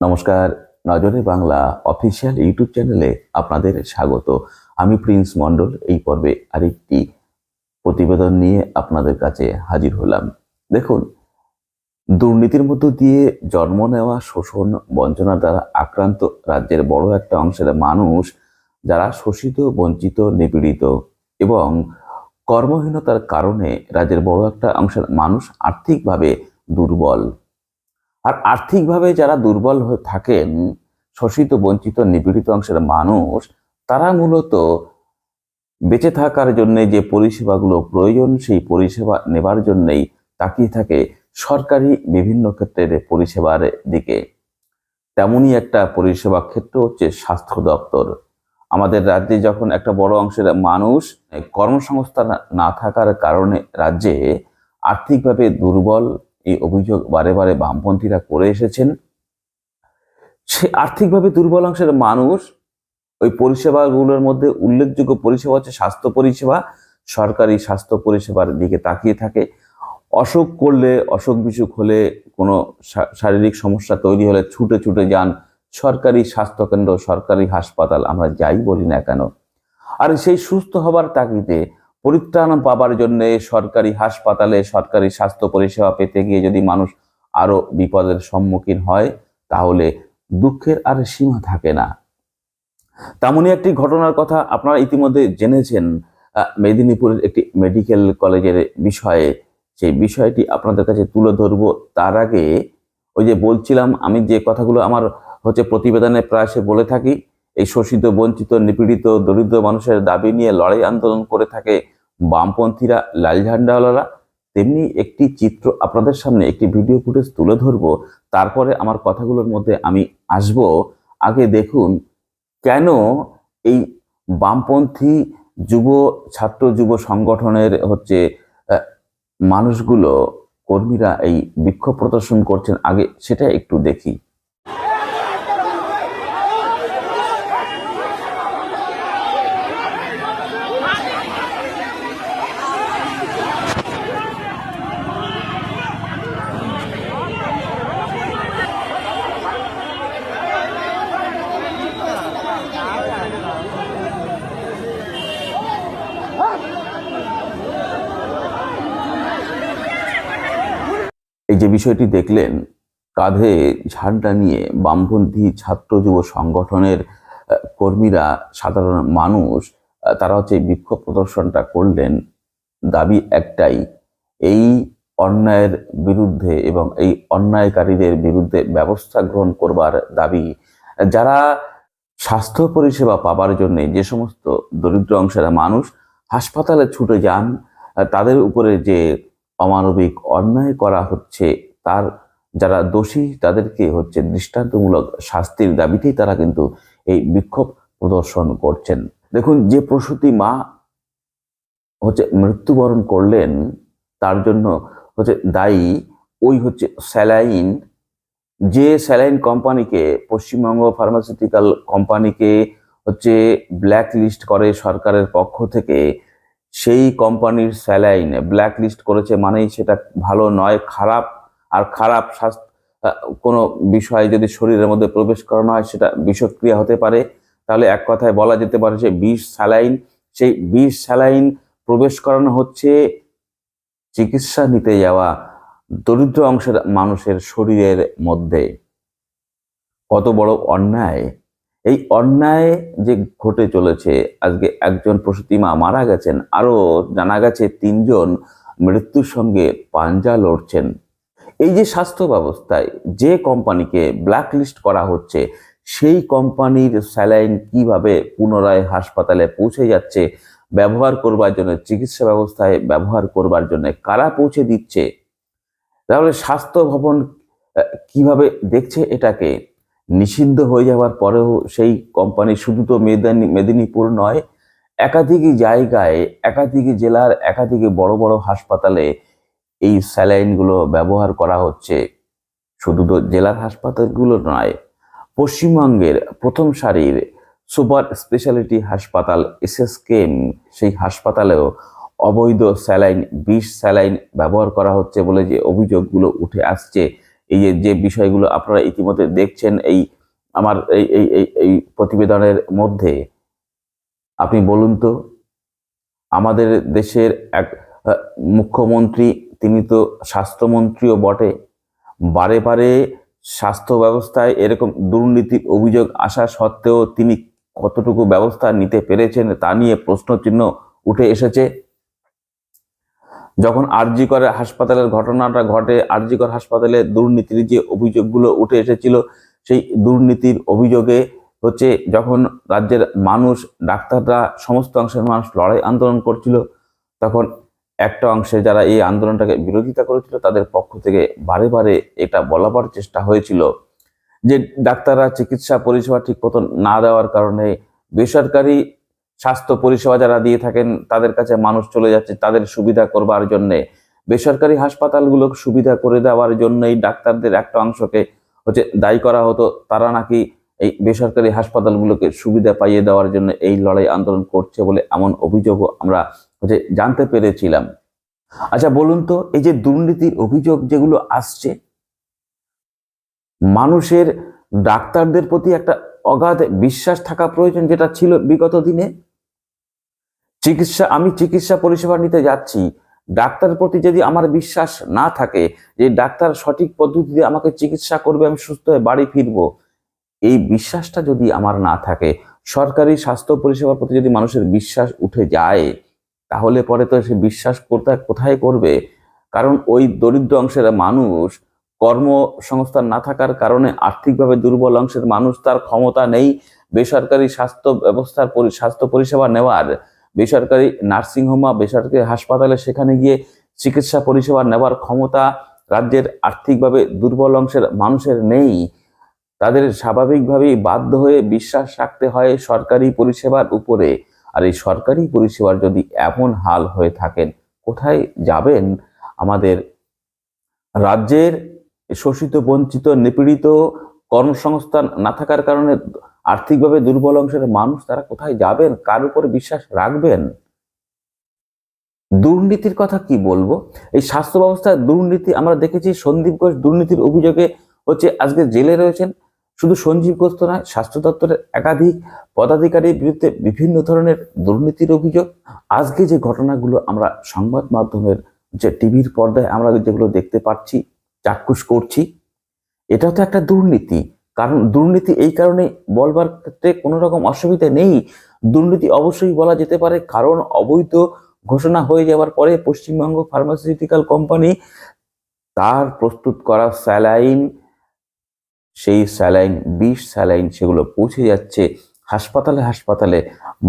নমস্কার, নজরে Bangla official YouTube চ্যানেলে আপনাদের স্বাগত। আমি প্রিন্স মণ্ডল, এই পর্বে আরেকটি প্রতিবেদন নিয়ে আপনাদের কাছে হাজির হলাম। দেখুন, দুর্নীতির মধ্য দিয়ে জন্ম নেওয়া শোষণ বঞ্চনা দ্বারা আক্রান্ত রাজ্যের বড় একটা অংশের মানুষ যারা শোষিত, বঞ্চিত, নিপীড়িত এবং কর্মহীনতার কারণে রাজ্যের বড় একটা অংশের মানুষ আর্থিকভাবে দুর্বল। আর আর্থিকভাবে যারা দুর্বল হয়ে থাকেন, শোষিত, বঞ্চিত, নিপীড়িত অংশের মানুষ, তারা মূলত বেঁচে থাকার জন্য যে পরিষেবাগুলো প্রয়োজন, সেই পরিষেবা নেবার জন্যই তাকিয়ে থাকে সরকারি বিভিন্ন ক্ষেত্রের পরিষেবার দিকে। তেমনই একটা পরিষেবা ক্ষেত্র হচ্ছে স্বাস্থ্য দপ্তর। আমাদের রাজ্যে যখন একটা বড় অংশের মানুষ কর্মসংস্থান না থাকার কারণে রাজ্যে আর্থিকভাবে দুর্বল এই অভিযোগ বারে বারে বামপন্থীরা করে এসেছেন। সে আর্থিকভাবে দুর্বল অংশের মানুষ, ওই পরিষেবাগুলোর মধ্যে উল্লেখযোগ্য পরিষেবা হচ্ছে স্বাস্থ্য পরিষেবা। সরকারি স্বাস্থ্য পরিষেবার দিকে তাকিয়ে থাকে। অসুখ করলে, অসুখ বিসুখ হলে কোনো শারীরিক সমস্যা তৈরি হলে ছুটে ছুটে যান। সরকারি স্বাস্থ্যকেন্দ্র, সরকারি হাসপাতাল আমরা যাই বলি না কেন? আর সেই সুস্থ হবার তাগিদে পরিত্রাণ পাবার জন্য সরকারি হাসপাতালে সরকারি স্বাস্থ্য পরিষেবা পেতে গিয়ে যদি মানুষ আরও বিপদের সম্মুখীন হয়, তাহলে দুঃখের আর সীমা থাকে না। তেমনই একটি ঘটনার কথা আপনারা ইতিমধ্যে জেনেছেন মেদিনীপুরের একটি মেডিকেল কলেজের বিষয়ে। সেই বিষয়টি আপনাদের কাছে তুলে ধরবো তার আগে। ওই যে বলছিলাম, আমি যে কথাগুলো আমার হচ্ছে প্রতিবেদনে প্রায় বলে থাকি এই শোষিত, বঞ্চিত, নিপীড়িত, দরিদ্র মানুষের দাবি নিয়ে লড়াই আন্দোলন করে থাকে বামপন্থীরা, লাল ঝান্ডাওয়ালারা। তেমনি একটি চিত্র আপনাদের সামনে, একটি ভিডিও ফুটেজ তুলে ধরবো। তারপরে আমার কথাগুলোর মধ্যে আমি আসব। আগে দেখুন, কেন এই বামপন্থী যুব, ছাত্র যুব সংগঠনের হচ্ছে মানুষগুলো, কর্মীরা এই বিক্ষোভ প্রদর্শন করছেন? আগে সেটা একটু দেখি। এই যে বিষয়টি দেখলেন, কাঁধে ঝান্ডা নিয়ে বামপন্থী ছাত্র যুব সংগঠনের কর্মীরা, সাধারণ মানুষ তারা হচ্ছে বিক্ষোভ প্রদর্শনটা করলেন। দাবি একটাই, এই অন্যায়ের বিরুদ্ধে এবং এই অন্যায়কারীদের বিরুদ্ধে ব্যবস্থা গ্রহণ করবার দাবি। যারা স্বাস্থ্য পরিষেবা পাবার জন্য যে সমস্ত দরিদ্র অংশের মানুষ হাসপাতালে ছুটে যান তাদের উপরে যে অমানবিক অন্যায় করা হচ্ছে, তার যারা দোষী তাদেরকে হচ্ছে দৃষ্টান্তমূলক শাস্তির দাবিতেই তারা কিন্তু এই বিক্ষোভ প্রদর্শন করছেন। দেখুন, যে প্রসূতি মা হচ্ছে মৃত্যুবরণ করলেন, তার জন্য হচ্ছে দায়ী ওই হচ্ছে স্যালাইন। যে স্যালাইন কোম্পানিকে, পশ্চিমবঙ্গ ফার্মাসিউটিক্যাল কোম্পানিকে হচ্ছে ব্ল্যাক লিস্ট করে সরকারের পক্ষ থেকে সেই কোম্পানির স্যালাইনে ব্ল্যাক লিস্ট করেছে মানেই সেটা ভালো নয়, খারাপ। আর খারাপ স্বাস্থ্য কোনো বিষয় যদি শরীরের মধ্যে প্রবেশ করানো হয় সেটা বিষক্রিয়া হতে পারে। তাহলে এক কথায় বলা যেতে পারে যে বিষ স্যালাইন, সেই বিষ স্যালাইন প্রবেশ করানো হচ্ছে চিকিৎসা নিতে যাওয়া দরিদ্র অংশের মানুষের শরীরের মধ্যে। কত বড় অন্যায়। এই অন্যায় যে ঘটে চলেছে, আজকে একজন প্রসূতি মা মারা গেছেন আরও জানা গেছে তিনজন মৃত্যুর সঙ্গে পাঞ্জা লড়ছেন। এই যে স্বাস্থ্য ব্যবস্থায় যে কোম্পানিকে ব্ল্যাক লিস্ট করা হচ্ছে, সেই কোম্পানির স্যালাইন কীভাবে পুনরায় হাসপাতালে পৌঁছে যাচ্ছে, ব্যবহার করবার জন্য, চিকিৎসা ব্যবস্থায় ব্যবহার করবার জন্য কারা পৌঁছে দিচ্ছে? তাহলে স্বাস্থ্য ভবন কীভাবে দেখছে এটাকে? নিষিদ্ধ হয়ে যাওয়ার পরেও সেই কোম্পানি শুধু তো মেদিনী, মেদিনীপুর নয়, একাধিক জায়গায়, একাধিক জেলার একাধিক বড় বড় হাসপাতালে এই স্যালাইনগুলো ব্যবহার করা হচ্ছে। শুধু তো জেলার হাসপাতালগুলো নয়, পশ্চিমবঙ্গের প্রথম সারির সুপার স্পেশালিটি হাসপাতাল এসএসকেএম, সেই হাসপাতালেও অবৈধ স্যালাইন বিষ স্যালাইন ব্যবহার করা হচ্ছে বলে যে অভিযোগগুলো উঠে আসছে। এই যে বিষয়গুলো আপনারা ইতিমধ্যে দেখছেন এই আমার এই এই এই প্রতিবেদনের মধ্যে, আপনি বলুন তো, আমাদের দেশের এক মুখ্যমন্ত্রী, তিনি তো স্বাস্থ্যমন্ত্রীও বটে। বারে বারে স্বাস্থ্য ব্যবস্থায় এরকম দুর্নীতির অভিযোগ আসা সত্ত্বেও তিনি কতটুকু ব্যবস্থা নিতে পেরেছেন তা নিয়ে প্রশ্নচিহ্ন উঠে এসেছে। যখন আরজিকর হাসপাতালের ঘটনাটা ঘটে আরজিকর হাসপাতালে দুর্নীতির যে অভিযোগগুলো উঠে এসেছিল, সেই দুর্নীতির অভিযোগে হচ্ছে যখন রাজ্যের মানুষ, ডাক্তাররা সমস্ত অংশের মানুষ লড়াই আন্দোলন করছিল, তখন একটা অংশে যারা এই আন্দোলনটাকে বিরোধিতা করেছিল, তাদের পক্ষ থেকে বারে বারে এটা বলাবার চেষ্টা হয়েছিল যে ডাক্তাররা চিকিৎসা পরিষেবা ঠিক মতো না দেওয়ার কারণে বেসরকারি স্বাস্থ্য পরিষেবা যারা দিয়ে থাকেন, তাদের কাছে মানুষ চলে যাচ্ছে তাদের সুবিধা করবার জন্যে। বেসরকারি হাসপাতালগুলো সুবিধা করে দেওয়ার জন্যই ডাক্তারদের একটা অংশকে হচ্ছে দায়ী করা হতো। তারা নাকি এই বেসরকারি হাসপাতালগুলোকে সুবিধা পাইয়ে দেওয়ার জন্য এই লড়াই আন্দোলন করছে বলে এমন অভিযোগও আমরা হচ্ছে জানতে পেরেছিলাম। আচ্ছা বলুন তো, এই যে দুর্নীতির অভিযোগ যেগুলো আসছে, মানুষের ডাক্তারদের প্রতি একটা অগাধ বিশ্বাস থাকা প্রয়োজন যেটা ছিল বিগত দিনে? চিকিৎসা, আমি চিকিৎসা পরিষেবা নিতে যাচ্ছি। ডাক্তারের প্রতি যদি আমার বিশ্বাস না থাকে যে ডাক্তার সঠিক পদ্ধতিতে আমাকে চিকিৎসা করবে, আমি সুস্থ হয়ে বাড়ি ফিরবো, এই বিশ্বাসটা যদি আমার না থাকে, সরকারি স্বাস্থ্য পরিষেবার প্রতি যদি মানুষের বিশ্বাস উঠে যায়, তাহলে পরে তো সে বিশ্বাস করতে কোথায় করবে? কারণ ওই দরিদ্র অংশের মানুষ, কর্মসংস্থান না থাকার কারণে আর্থিকভাবে দুর্বল অংশের মানুষ, তার ক্ষমতা নেই বেসরকারি স্বাস্থ্য ব্যবস্থার স্বাস্থ্য পরিষেবা নেওয়ার। বেসরকারি নার্সিংহোম বা বেসরকারি হাসপাতালে সেখানে গিয়ে চিকিৎসা পরিষেবা নেওয়ার ক্ষমতা রাজ্যের আর্থিকভাবে দুর্বল অংশের মানুষের নেই। তাদের স্বাভাবিকভাবেই বাধ্য হয়ে বিশ্বাস রাখতে হয় সরকারি পরিষেবার উপরে। আর এই সরকারি পরিষেবার যদি এমন হাল হয়ে থাকেন, কোথায় যাবেন? আমাদের রাজ্যের শোষিত, বঞ্চিত, নিপীড়িত কর্মসংস্থান না থাকার কারণে আর্থিকভাবে দুর্বল অংশের মানুষ তারা কোথায় যাবেন? কার উপরে বিশ্বাস রাখবেন? দুর্নীতির কথা কি বলব? এই স্বাস্থ্য ব্যবস্থায় দুর্নীতি আমরা দেখেছি, সন্দীপ ঘোষ দুর্নীতির অভিযোগে হচ্ছে আজকে জেলে রয়েছেন। শুধু সঞ্জীব ঘোষ তো নয়, স্বাস্থ্য দপ্তরের একাধিক পদাধিকারীর বিরুদ্ধে বিভিন্ন ধরনের দুর্নীতির অভিযোগ। আজকে যে ঘটনাগুলো আমরা সংবাদ মাধ্যমের যে টিভির পর্দায় আমরা যেগুলো দেখতে পাচ্ছি, চাক্ষুষ করছি, এটা তো একটা দুর্নীতি। কারণ দুর্নীতি এই কারণে বলবার ক্ষেত্রে কোনো রকম অসুবিধা নেই। দুর্নীতি অবশ্যই বলা যেতে পারে, কারণ অবৈধ ঘোষণা হয়ে যাওয়ার পরে পশ্চিমবঙ্গ ফার্মাসিউটিক্যাল কোম্পানি তার প্রস্তুত করা স্যালাইন, সেই স্যালাইন, বিষ স্যালাইন সেগুলো পৌঁছে যাচ্ছে। হাসপাতালে হাসপাতালে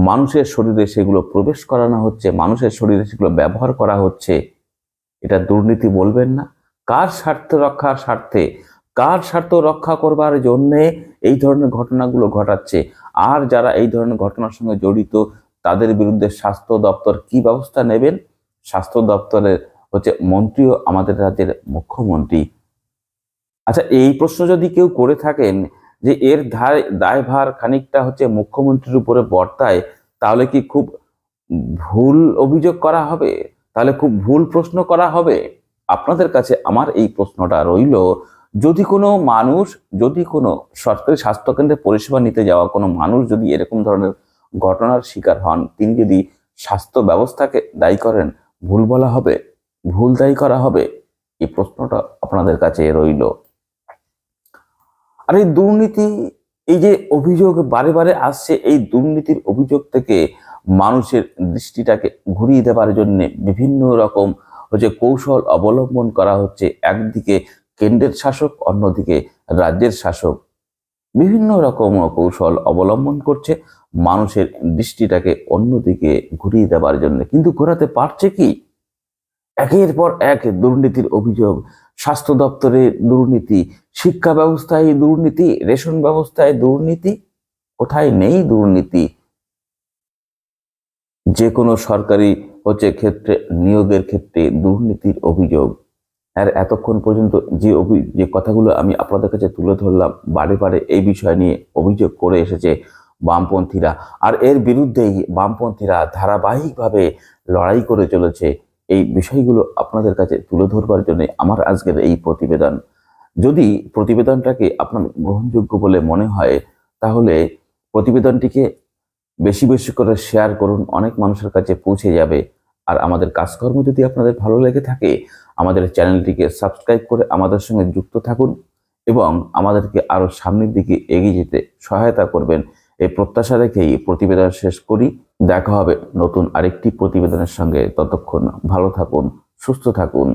মানুষের শরীরে সেগুলো প্রবেশ করানো হচ্ছে, মানুষের শরীরে সেগুলো ব্যবহার করা হচ্ছে। এটা দুর্নীতি বলবেন না। কার স্বার্থ রক্ষার স্বার্থে কার স্বার্থ রক্ষা করবার জন্যে এই ধরনের ঘটনাগুলো ঘটাচ্ছে। আর যারা এই ধরনের ঘটনার সঙ্গে জড়িত, তাদের বিরুদ্ধে স্বাস্থ্য দপ্তর কি ব্যবস্থা নেবেন? স্বাস্থ্য দপ্তরের হচ্ছে মন্ত্রীও আমাদের রাজ্যের মুখ্যমন্ত্রী। আচ্ছা এই প্রশ্ন যদি কেউ করে থাকেন যে এর ধায় দায়ভার খানিকটা হচ্ছে মুখ্যমন্ত্রীর উপরে বর্তায়, তাহলে কি খুব ভুল অভিযোগ করা হবে? তাহলে খুব ভুল প্রশ্ন করা হবে? আপনাদের কাছে আমার এই প্রশ্নটা রইল। যদি কোনো মানুষ, যদি কোনো সরকারি স্বাস্থ্যকেন্দ্রে পরিষেবা নিতে যাওয়া কোনো মানুষ যদি এরকম ধরনের ঘটনার শিকার হন, তিনি যদি স্বাস্থ্য ব্যবস্থাকে দায়ী করেন, ভুল বলা হবে, ভুল দায়ী করা হবে, এই প্রশ্নটা আপনাদের কাছে রইল। আর এই দুর্নীতি, এই যে অভিযোগ বারে বারে আসছে, এই দুর্নীতির অভিযোগ থেকে মানুষের দৃষ্টিটাকে ঘুরিয়ে দেবার জন্য বিভিন্ন রকম হচ্ছে কৌশল অবলম্বন করা হচ্ছে, একদিকে কেন্দ্রের শাসক, অন্যদিকে রাজ্যের শাসক। বিভিন্ন রকম কৌশল অবলম্বন করছে, মানুষের দৃষ্টিটাকে অন্যদিকে ঘুরিয়ে দেবার জন্য। কিন্তু ঘোরাতে পারছে কি? একের পর এক দুর্নীতির অভিযোগ। স্বাস্থ্য দপ্তরে দুর্নীতি, শিক্ষা ব্যবস্থায় দুর্নীতি, রেশন ব্যবস্থায় দুর্নীতি, কোথায় নেই দুর্নীতি? যে কোনো সরকারি হচ্ছে ক্ষেত্রে, নিয়োগের ক্ষেত্রে দুর্নীতির অভিযোগ। আর এতক্ষণ পর্যন্ত যে যে কথাগুলো আমি আপনাদের কাছে তুলে ধরলাম, বারে বারে এই বিষয় নিয়ে অভিযোগ করে এসেছে বামপন্থীরা। আর এর বিরুদ্ধেই বামপন্থীরা ধারাবাহিকভাবে লড়াই করে চলেছে। এই বিষয়গুলো আপনাদের কাছে তুলে ধরবার জন্য আমার আজকের এই প্রতিবেদন। যদি প্রতিবেদনটাকে আপনার গ্রহণযোগ্য বলে মনে হয়, তাহলে প্রতিবেদনটিকে বেশি বেশি করে শেয়ার করুন। অনেক মানুষের কাছে পৌঁছে যাবে। আর আমাদের কাজকর্ম যদি আপনাদের ভালো লেগে থাকে, আমাদের চ্যানেলটিকে সাবস্ক্রাইব করে আমাদের সঙ্গে যুক্ত থাকুন এবং আমাদেরকে আরও সামনের দিকে এগিয়ে যেতে সহায়তা করবেন। এই প্রত্যাশা রেখেই প্রতিবেদন শেষ করি। দেখা হবে নতুন আরেকটি প্রতিবেদনের সঙ্গে। ততক্ষণ ভালো থাকুন, সুস্থ থাকুন।